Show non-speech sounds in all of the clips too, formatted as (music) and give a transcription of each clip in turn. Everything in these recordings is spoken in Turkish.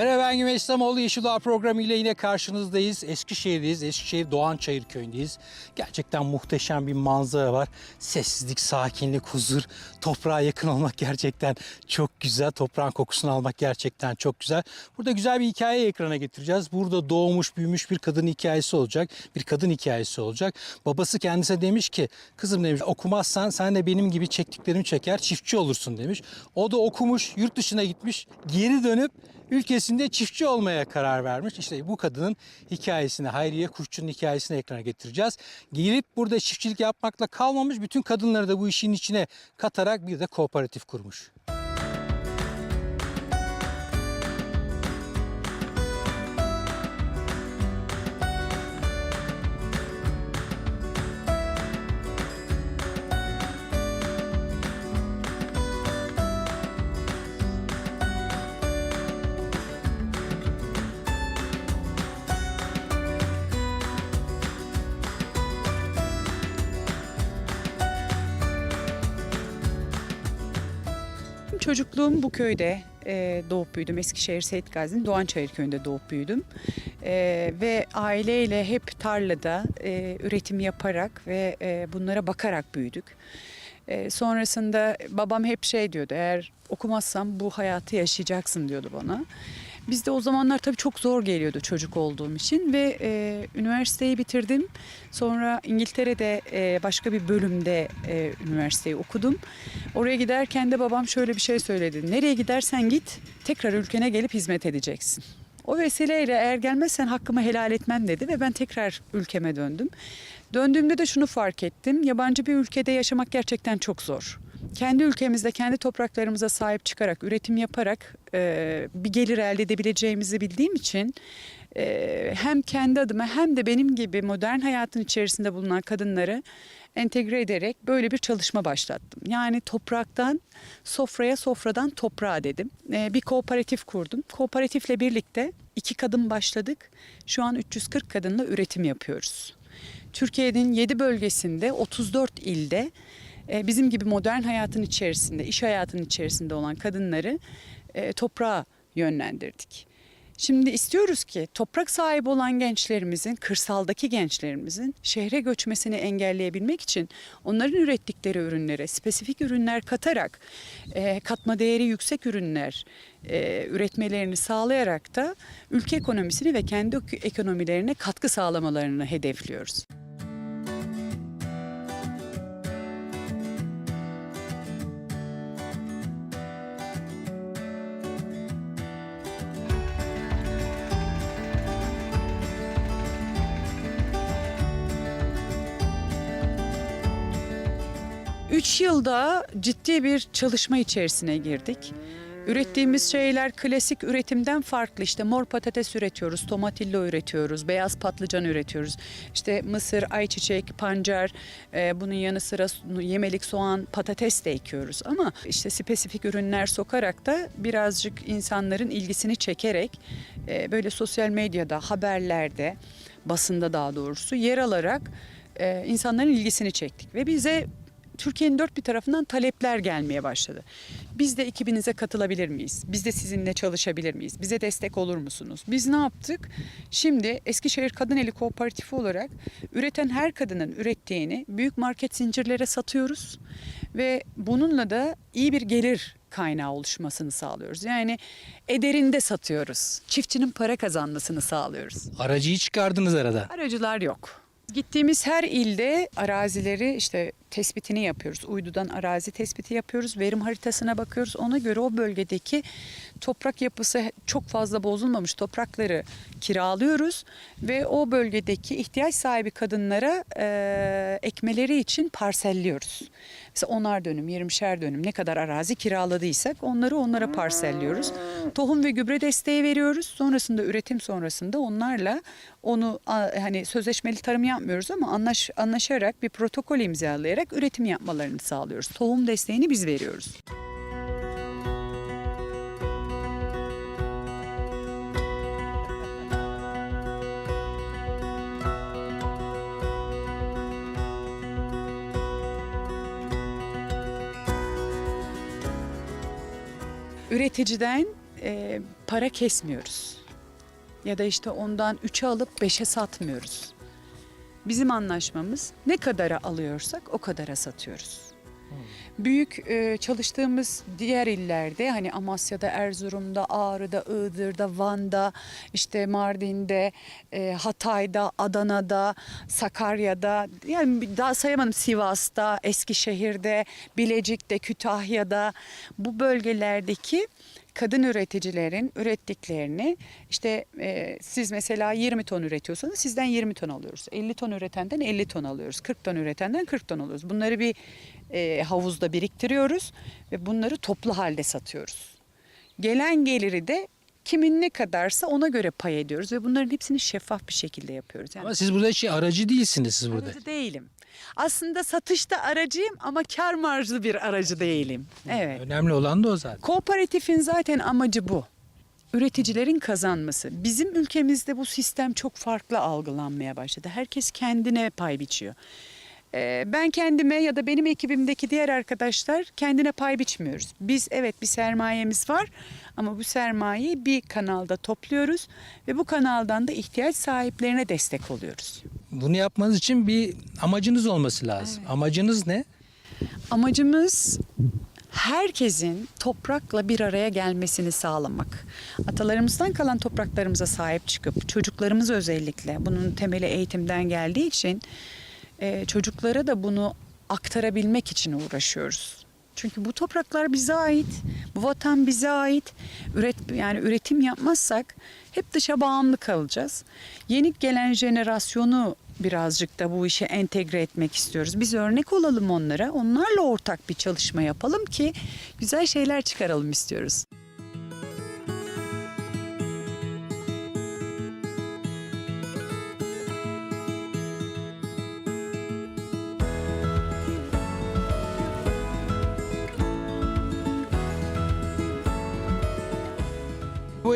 Merhaba ben Güneş İslamoğlu Yeşil Doğa programı ile yine karşınızdayız. Eskişehir'deyiz. Eskişehir Doğançayır köyündeyiz. Gerçekten muhteşem bir manzara var. Sessizlik, sakinlik, huzur. Toprağa yakın olmak gerçekten çok güzel. Toprağın kokusunu almak gerçekten çok güzel. Burada güzel bir hikaye ekrana getireceğiz. Burada doğmuş, büyümüş bir kadın hikayesi olacak. Bir kadın hikayesi olacak. Babası kendisine demiş ki kızım demiş okumazsan sen de benim gibi çektiklerimi çeker çiftçi olursun demiş. O da okumuş, yurt dışına gitmiş. Geri dönüp ülkesinde çiftçi olmaya karar vermiş. İşte bu kadının hikayesini, Hayriye Kuşçu'nun hikayesini ekrana getireceğiz. Gelip burada çiftçilik yapmakla kalmamış, bütün kadınları da bu işin içine katarak bir de kooperatif kurmuş. Çocukluğum bu köyde e, doğup büyüdüm. Eskişehir Seyit Gazi'nin Doğançayır köyünde doğup büyüdüm. E, ve aileyle hep tarlada e, üretim yaparak ve e, bunlara bakarak büyüdük. E, sonrasında babam hep şey diyordu eğer okumazsam bu hayatı yaşayacaksın diyordu bana. Biz de o zamanlar tabii çok zor geliyordu çocuk olduğum için ve e, üniversiteyi bitirdim. Sonra İngiltere'de e, başka bir bölümde e, üniversiteyi okudum. Oraya giderken de babam şöyle bir şey söyledi. Nereye gidersen git tekrar ülkene gelip hizmet edeceksin. O vesileyle eğer gelmezsen hakkımı helal etmem dedi ve ben tekrar ülkeme döndüm. Döndüğümde de şunu fark ettim. Yabancı bir ülkede yaşamak gerçekten çok zor. Kendi ülkemizde, kendi topraklarımıza sahip çıkarak, üretim yaparak e, bir gelir elde edebileceğimizi bildiğim için e, hem kendi adıma hem de benim gibi modern hayatın içerisinde bulunan kadınları entegre ederek böyle bir çalışma başlattım. Yani topraktan sofraya, sofradan toprağa dedim. E, bir kooperatif kurdum. Kooperatifle birlikte iki kadın başladık. Şu an 340 kadınla üretim yapıyoruz. Türkiye'nin 7 bölgesinde 34 ilde bizim gibi modern hayatın içerisinde, iş hayatının içerisinde olan kadınları e, toprağa yönlendirdik. Şimdi istiyoruz ki toprak sahibi olan gençlerimizin, kırsaldaki gençlerimizin şehre göçmesini engelleyebilmek için onların ürettikleri ürünlere spesifik ürünler katarak, e, katma değeri yüksek ürünler e, üretmelerini sağlayarak da ülke ekonomisini ve kendi ekonomilerine katkı sağlamalarını hedefliyoruz. Üç yılda ciddi bir çalışma içerisine girdik. Ürettiğimiz şeyler klasik üretimden farklı. İşte mor patates üretiyoruz, tomatillo üretiyoruz, beyaz patlıcan üretiyoruz. İşte mısır, ayçiçek, pancar, e, bunun yanı sıra yemelik soğan, patates de ekiyoruz. Ama işte spesifik ürünler sokarak da birazcık insanların ilgisini çekerek e, böyle sosyal medyada, haberlerde, basında daha doğrusu yer alarak e, insanların ilgisini çektik. Ve bize Türkiye'nin dört bir tarafından talepler gelmeye başladı. Biz de ekibinize katılabilir miyiz? Biz de sizinle çalışabilir miyiz? Bize destek olur musunuz? Biz ne yaptık? Şimdi Eskişehir Kadın Eli Kooperatifi olarak üreten her kadının ürettiğini büyük market zincirlere satıyoruz ve bununla da iyi bir gelir kaynağı oluşmasını sağlıyoruz. Yani ederinde satıyoruz. Çiftçinin para kazanmasını sağlıyoruz. Aracıyı çıkardınız arada. Aracılar yok. Gittiğimiz her ilde arazileri işte tespitini yapıyoruz. Uydudan arazi tespiti yapıyoruz. Verim haritasına bakıyoruz. Ona göre o bölgedeki toprak yapısı çok fazla bozulmamış toprakları kiralıyoruz ve o bölgedeki ihtiyaç sahibi kadınlara e, ekmeleri için parselliyoruz. Mesela onar dönüm, yirmişer dönüm ne kadar arazi kiraladıysak onları onlara parselliyoruz. Tohum ve gübre desteği veriyoruz. Sonrasında üretim sonrasında onlarla onu hani sözleşmeli tarım yapmıyoruz ama anlaş, anlaşarak bir protokol imzalayarak üretim yapmalarını sağlıyoruz. Tohum desteğini biz veriyoruz. Üreticiden e, para kesmiyoruz. Ya da işte ondan 3'e alıp 5'e satmıyoruz. Bizim anlaşmamız ne kadara alıyorsak o kadara satıyoruz. Büyük e, çalıştığımız diğer illerde hani Amasya'da, Erzurum'da, Ağrı'da, Iğdır'da, Van'da, işte Mardin'de, e, Hatay'da, Adana'da, Sakarya'da, yani daha sayamadım Sivas'ta, Eskişehir'de, Bilecik'te, Kütahya'da bu bölgelerdeki kadın üreticilerin ürettiklerini işte e, siz mesela 20 ton üretiyorsanız sizden 20 ton alıyoruz. 50 ton üretenden 50 ton alıyoruz. 40 ton üretenden 40 ton alıyoruz. Bunları bir e, havuzda biriktiriyoruz ve bunları toplu halde satıyoruz. Gelen geliri de kimin ne kadarsa ona göre pay ediyoruz ve bunların hepsini şeffaf bir şekilde yapıyoruz. Yani Ama siz burada şey aracı değilsiniz siz burada. aracı değilim. Aslında satışta aracıyım ama kar marjlı bir aracı değilim. Evet. Önemli olan da o zaten. Kooperatifin zaten amacı bu. Üreticilerin kazanması. Bizim ülkemizde bu sistem çok farklı algılanmaya başladı. Herkes kendine pay biçiyor. Ee, Ben kendime ya da benim ekibimdeki diğer arkadaşlar kendine pay biçmiyoruz. Biz evet bir sermayemiz var ama bu sermayeyi bir kanalda topluyoruz ve bu kanaldan da ihtiyaç sahiplerine destek oluyoruz. Bunu yapmanız için bir amacınız olması lazım. Amacınız ne? Amacımız herkesin toprakla bir araya gelmesini sağlamak. Atalarımızdan kalan topraklarımıza sahip çıkıp çocuklarımız özellikle bunun temeli eğitimden geldiği için e, çocuklara da bunu aktarabilmek için uğraşıyoruz. Çünkü bu topraklar bize ait, bu vatan bize ait. Üret yani üretim yapmazsak hep dışa bağımlı kalacağız. Yeni gelen jenerasyonu birazcık da bu işe entegre etmek istiyoruz. Biz örnek olalım onlara. Onlarla ortak bir çalışma yapalım ki güzel şeyler çıkaralım istiyoruz.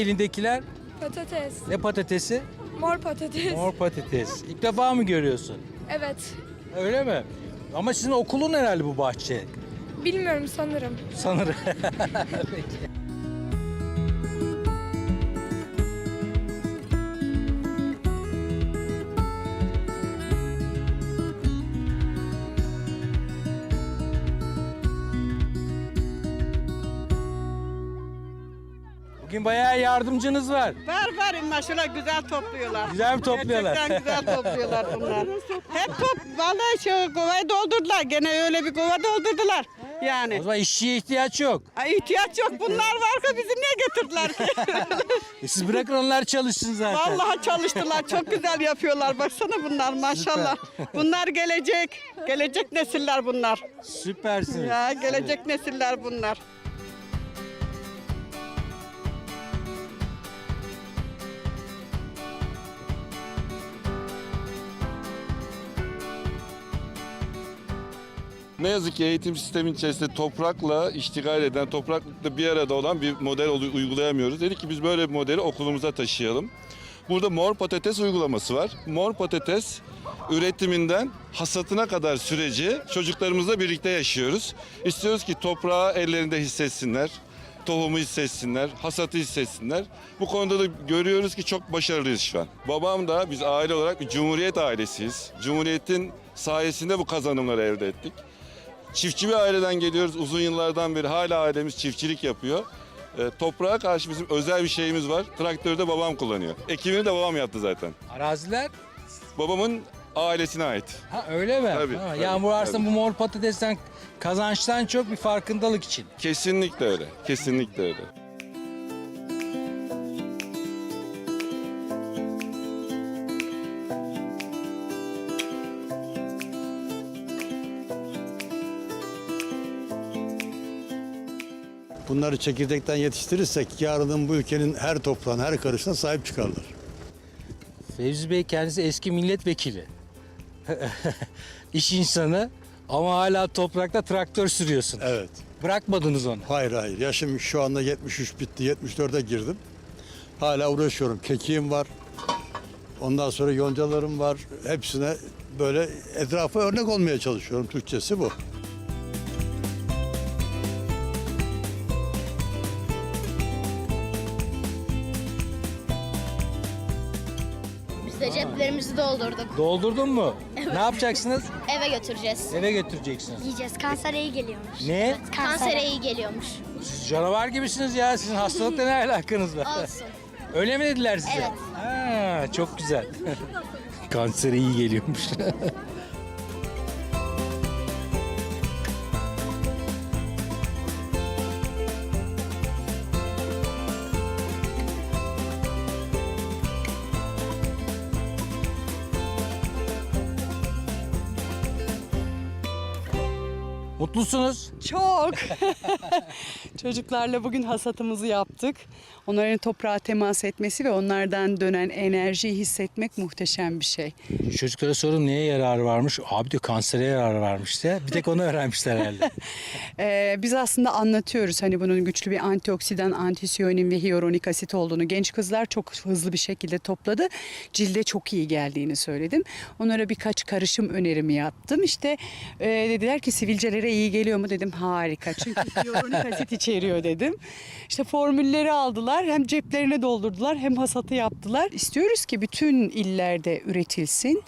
Elindekiler Patates. ne patatesi? Mor patates. Mor patates. İlk defa mı görüyorsun? Evet. Öyle mi? Ama sizin okulun herhalde bu bahçe. Bilmiyorum sanırım. Sanırım. (laughs) Bugün bayağı yardımcınız var. Var var maşallah güzel topluyorlar. Güzel mi topluyorlar? Gerçekten güzel topluyorlar bunlar. Hep top, vallahi şu kovayı doldurdular. Gene öyle bir kova doldurdular. O Yani. zaman işçiye ihtiyaç yok. Ay ihtiyaç yok. Bunlar var ki bizi niye getirdiler ki? (laughs) E siz bırakın onlar çalışsın zaten. Vallahi çalıştılar. Çok güzel yapıyorlar. Baksana bunlar maşallah. Bunlar gelecek. Gelecek nesiller bunlar. Süpersiniz. Ya gelecek nesiller bunlar. Ne yazık ki eğitim sistemin içerisinde toprakla iştigal eden, toprakla bir arada olan bir model uygulayamıyoruz. Dedik ki biz böyle bir modeli okulumuza taşıyalım. Burada mor patates uygulaması var. Mor patates üretiminden hasatına kadar süreci çocuklarımızla birlikte yaşıyoruz. İstiyoruz ki toprağı ellerinde hissetsinler, tohumu hissetsinler, hasatı hissetsinler. Bu konuda da görüyoruz ki çok başarılıyız şu an. Babam da biz aile olarak cumhuriyet ailesiyiz. Cumhuriyetin sayesinde bu kazanımları elde ettik. Çiftçi bir aileden geliyoruz. Uzun yıllardan beri hala ailemiz çiftçilik yapıyor. E, toprağa karşı bizim özel bir şeyimiz var. Traktörü de babam kullanıyor. Ekimini de babam yaptı zaten. Araziler Babamın ailesine ait. Ha öyle mi? Tabii, ha, tabii, bu aslında bu mor patatesten kazançtan çok bir farkındalık için. Kesinlikle öyle. Kesinlikle öyle. Bunları çekirdekten yetiştirirsek yarının bu ülkenin her toprağına, her karışına sahip çıkarlar. Fevzi Bey kendisi eski milletvekili. (laughs) İş insanı ama hala toprakta traktör sürüyorsun. Evet. Bırakmadınız onu. Hayır hayır. Yaşım şu anda 73 bitti. 74'e girdim. Hala uğraşıyorum. Kekiğim var. Ondan sonra yoncalarım var. Hepsine böyle etrafa örnek olmaya çalışıyorum. Türkçesi bu. Doldurdun mu? Ne yapacaksınız? Eve götüreceğiz. Eve götüreceksiniz. Yiyeceğiz. Kansere iyi geliyormuş. Ne? Kansere iyi geliyormuş. Siz canavar gibisiniz ya. Sizin hastalıkla (laughs) ne alakanız var? Olsun. Öyle mi dediler size? Evet. Ha, çok güzel. (laughs) Kansere iyi geliyormuş. (laughs) Mutlusunuz. Çok. (laughs) Çocuklarla bugün hasatımızı yaptık. Onların toprağa temas etmesi ve onlardan dönen enerjiyi hissetmek muhteşem bir şey. Çocuklara sorun neye yararı varmış? Abi diyor kansere yararı varmış diye. Bir tek onu öğrenmişler herhalde. (laughs) Ee, biz aslında anlatıyoruz hani bunun güçlü bir antioksidan, antisiyonin ve hyaluronik asit olduğunu. Genç kızlar çok hızlı bir şekilde topladı. Cilde çok iyi geldiğini söyledim. Onlara birkaç karışım önerimi yaptım. İşte e, dediler ki sivilcelere iyi geliyor mu dedim. Harika çünkü hyaluronik asit içeriyor dedim. İşte formülleri aldılar. Hem ceplerine doldurdular hem hasatı yaptılar. İstiyoruz ki bütün illerde üretilsin.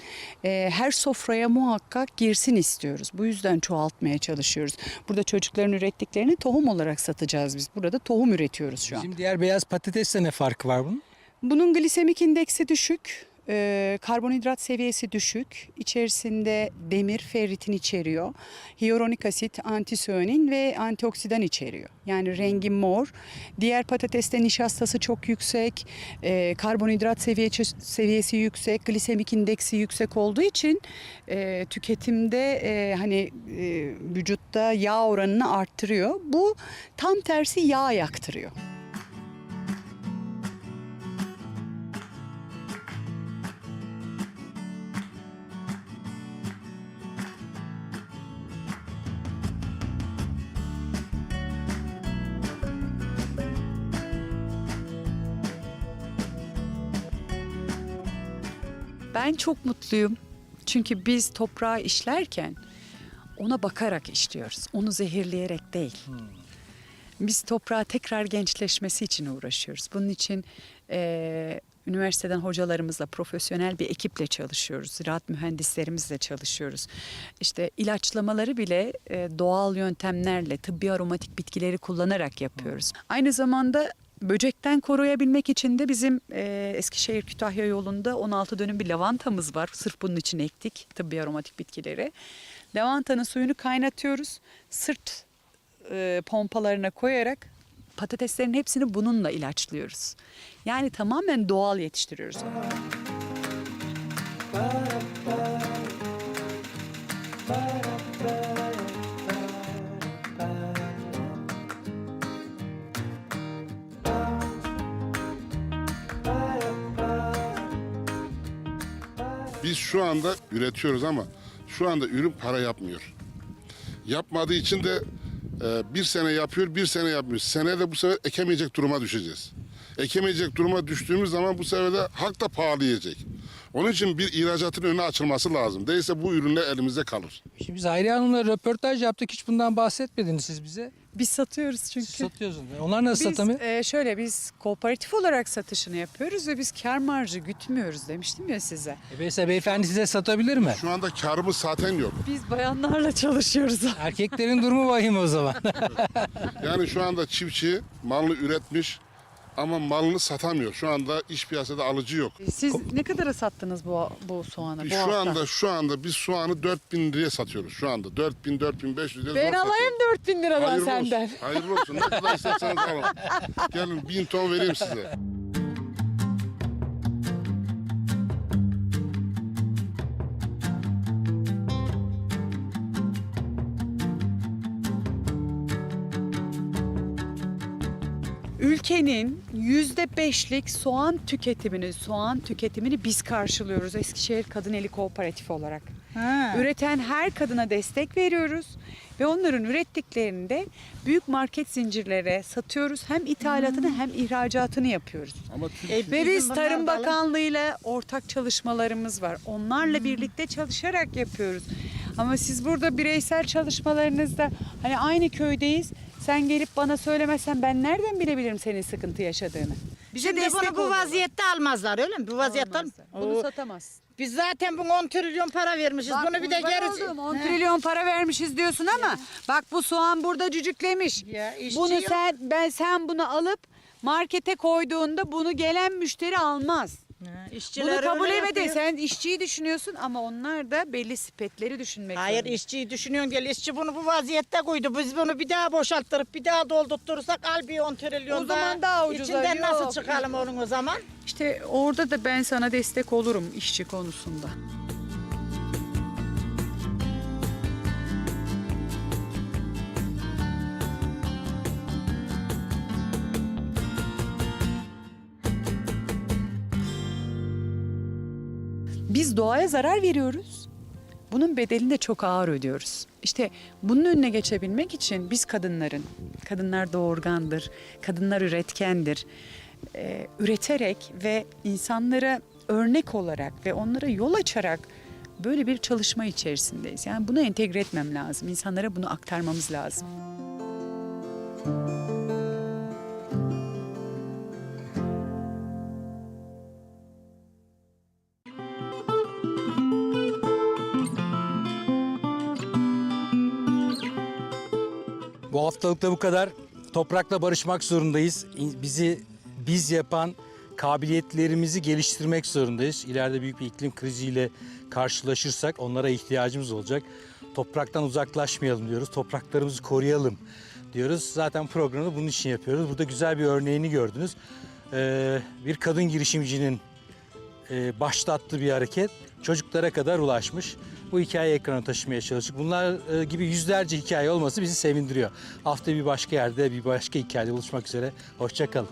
Ee, her sofraya muhakkak girsin istiyoruz. Bu yüzden çoğaltmaya çalışıyoruz. Burada çocukların ürettiklerini tohum olarak satacağız biz. Burada tohum üretiyoruz şu an. Bizim diğer beyaz patatesle ne farkı var bunun? Bunun glisemik indeksi düşük, e, karbonhidrat seviyesi düşük. İçerisinde demir, ferritin içeriyor. Hyaluronik asit, antisönin ve antioksidan içeriyor. Yani rengi mor. Diğer patateste nişastası çok yüksek, e, karbonhidrat seviyesi, seviyesi yüksek, glisemik indeksi yüksek olduğu için e, tüketimde hani vücutta yağ oranını arttırıyor. Bu tam tersi yağ yaktırıyor. Ben çok mutluyum. Çünkü biz toprağı işlerken ona bakarak işliyoruz. Onu zehirleyerek değil. Biz toprağa tekrar gençleşmesi için uğraşıyoruz. Bunun için eee, üniversiteden hocalarımızla, profesyonel bir ekiple çalışıyoruz. Ziraat mühendislerimizle çalışıyoruz. İşte ilaçlamaları bile eee, doğal yöntemlerle, tıbbi aromatik bitkileri kullanarak yapıyoruz. Aynı zamanda Böcekten koruyabilmek için de bizim eee, Eskişehir Kütahya yolunda 16 dönüm bir lavantamız var. Sırf bunun için ektik tıbbi aromatik bitkileri. Lavantanın suyunu kaynatıyoruz. Sırt eee, pompalarına koyarak patateslerin hepsini bununla ilaçlıyoruz. Yani tamamen doğal yetiştiriyoruz. Biz şu anda üretiyoruz ama şu anda ürün para yapmıyor. Yapmadığı için de e, bir sene yapıyor, bir sene yapmıyor. Senede bu sefer ekemeyecek duruma düşeceğiz. Ekemeyecek duruma düştüğümüz zaman bu sefer de halk da pahalı yiyecek. Onun için bir ihracatın önü açılması lazım. Değilse bu ürünler elimizde kalır. Şimdi biz Hayriye Hanım'la röportaj yaptık. Hiç bundan bahsetmediniz siz bize. Biz satıyoruz çünkü. Siz satıyorsunuz. Onlar nasıl Biz satamıyor? e, şöyle biz kooperatif olarak satışını yapıyoruz ve biz kar marjı gütmüyoruz demiştim ya size. E, Mesela beyefendi size satabilir mi? Şu anda karımız zaten yok. Biz bayanlarla çalışıyoruz. Erkeklerin durumu vahim o zaman. (laughs) Yani şu anda çiftçi malını üretmiş ama malını satamıyor. Şu anda iş piyasada alıcı yok. Siz ne kadara sattınız bu bu soğanı bu Şu hafta? anda şu anda biz soğanı 4000 liraya satıyoruz şu anda. 4000 4500 liraya ben zor alayım satıyoruz. 4000 liradan Hayırlı senden. Olsun. Hayırlı olsun. Ne kadar isterseniz alın. (laughs) Gelin bin ton vereyim size. Ülkenin yüzde beşlik soğan tüketimini, soğan tüketimini biz karşılıyoruz Eskişehir Kadın Eli Kooperatifi olarak. Üreten her kadına destek veriyoruz ve onların ürettiklerini de büyük market zincirlere satıyoruz. Hem ithalatını hem ihracatını yapıyoruz. Ama E, ve biz Tarım Bakanlığı ile ortak çalışmalarımız var. Onlarla birlikte çalışarak yapıyoruz. Ama siz burada bireysel çalışmalarınızda hani aynı köydeyiz. Sen gelip bana söylemezsen ben nereden bilebilirim senin sıkıntı yaşadığını? Bize Şimdi destek bunu bu olun. vaziyette almazlar öyle mi? Bu vaziyette Olmazsa. Bunu Oo, satamaz. Biz zaten bunu 10 trilyon para vermişiz. bunu bir de kurban geri... olduğum, 10 He. trilyon para vermişiz diyorsun ama bak bu soğan burada cücüklemiş. Ya, işçi bunu yok. sen ben sen bunu alıp markete koyduğunda bunu gelen müşteri almaz. Ha, Bunu kabul öyle etmedi. yapıyor. Sen işçiyi düşünüyorsun ama onlar da belli sepetleri düşünmek Hayır zorunda. işçiyi düşünüyorsun gel. İşçi bunu bu vaziyette koydu. Biz bunu bir daha boşalttırıp bir daha doldurtursak al bir 10 trilyon O zaman daha ucuza, İçinden yok. nasıl çıkalım onun o zaman? İşte orada da ben sana destek olurum işçi konusunda. Biz doğaya zarar veriyoruz. Bunun bedelini de çok ağır ödüyoruz. İşte bunun önüne geçebilmek için biz kadınların, kadınlar doğurgandır, kadınlar üretkendir. Ee, üreterek ve insanlara örnek olarak ve onlara yol açarak böyle bir çalışma içerisindeyiz. Yani bunu entegre etmem lazım. İnsanlara bunu aktarmamız lazım. Bu haftalıkta bu kadar. Toprakla barışmak zorundayız. Bizi biz yapan kabiliyetlerimizi geliştirmek zorundayız. İleride büyük bir iklim kriziyle karşılaşırsak onlara ihtiyacımız olacak. Topraktan uzaklaşmayalım diyoruz. Topraklarımızı koruyalım diyoruz. Zaten programı bunun için yapıyoruz. Burada güzel bir örneğini gördünüz. Ee, bir kadın girişimcinin e, başlattığı bir hareket çocuklara kadar ulaşmış. Bu hikayeyi ekrana taşımaya çalıştık. Bunlar e, gibi yüzlerce hikaye olması bizi sevindiriyor. Hafta bir başka yerde bir başka hikayede buluşmak üzere. Hoşçakalın.